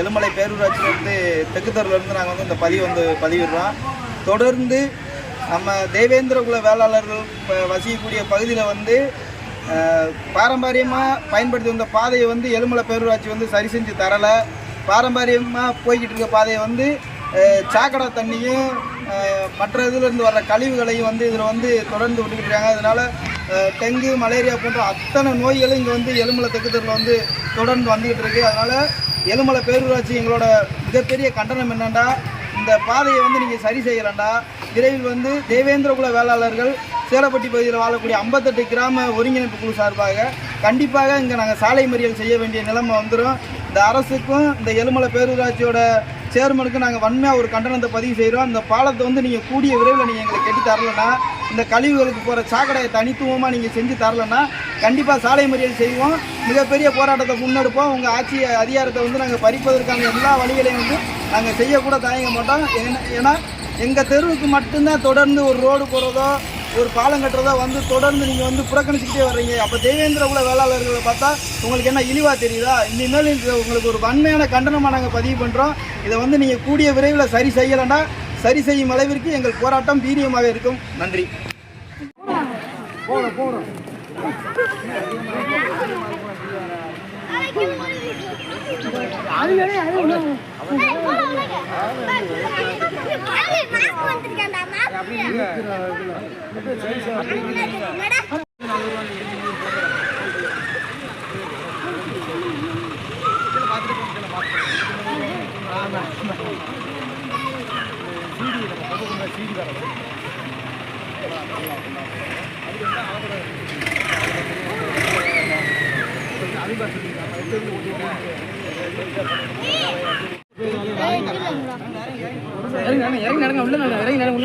எலுமலை பேரூராட்சியிலேருந்து தெற்குத்தூர்லேருந்து நாங்கள் வந்து இந்த பதிவு வந்து பதிவிடுறோம். தொடர்ந்து நம்ம தேவேந்திரகுல வேளாளர்கள் வசிக்கக்கூடிய பகுதியில் வந்து பாரம்பரியமாக பயன்படுத்தி வந்த பாதையை வந்து எலுமலை பேரூராட்சி வந்து சரி செஞ்சு தரலை. பாரம்பரியமாக போய்கிட்டு இருக்க பாதையை வந்து சாக்கடை தண்ணியும் மற்ற இதுலேருந்து வர்ற கழிவுகளையும் வந்து இதில் வந்து தொடர்ந்து விட்டுக்கிட்டு இருக்காங்க. அதனால் டெங்கு மலேரியா போன்ற அத்தனை நோய்களும் இங்கே வந்து எலுமலை தெக்குத்தரில் வந்து தொடர்ந்து வந்துக்கிட்டு இருக்கு. அதனால் எலுமலை பேரூராட்சி எங்களோட மிகப்பெரிய கண்டனம் என்னென்னா இந்த பாதையை வந்து நீங்கள் சரி செய்யலண்டா. விரைவில் வந்து தேவேந்திரகுல வேளாளர்கள் சேலப்பட்டி பகுதியில் வாழக்கூடிய ஐம்பத்தெட்டு கிராம ஒருங்கிணைப்பு குழு சார்பாக கண்டிப்பாக இங்கே நாங்கள் சாலை மறியல் செய்ய வேண்டிய நிலைமை வந்துடும் இந்த அரசுக்கும் இந்த எலுமலை பேரூராட்சியோட சேர்மனுக்கும் நாங்கள் வன்மையாக ஒரு கண்டனத்தை பதிவு செய்கிறோம் இந்த பாலத்தை வந்து நீங்கள் கூடிய விரைவில் நீங்கள் எங்களுக்கு கட்டி தரலன்னா இந்த கழிவுகளுக்கு போகிற சாக்கடையை தனித்துவமாக நீங்கள் செஞ்சு தரலன்னா கண்டிப்பாக சாலை மறியல் செய்வோம். மிகப்பெரிய போராட்டத்தை முன்னெடுப்போம். உங்கள் ஆட்சி அதிகாரத்தை வந்து நாங்கள் பறிப்பதற்கான எல்லா வழிகளையும் வந்து நாங்கள் செய்யக்கூட தயங்க மாட்டோம். ஏன்னா- எங்கள் தெருவுக்கு மட்டும்தான் தொடர்ந்து ஒரு ரோடு போகிறதோ ஒரு பாலம் கட்டுறதோ வந்து தொடர்ந்து நீங்கள் வந்து புறக்கணிச்சுக்கிட்டே வர்றீங்க. அப்போ தேவேந்திர குல வேளாளர்களை பார்த்தா உங்களுக்கு என்ன இழிவாக தெரியுதா? இனிமேல் உங்களுக்கு ஒரு வன்மையான கண்டனமாக நாங்கள் பதிவு பண்ணுறோம் இதை வந்து நீங்கள் கூடிய விரைவில் சரி செய்யலைன்னா சரி செய்யும் அளவிற்கு எங்கள் போராட்டம் வீரியமாக இருக்கும். நன்றி. இறங்கி நடங்க உள்ள நடங்க இறங்கி நடங்க உள்ள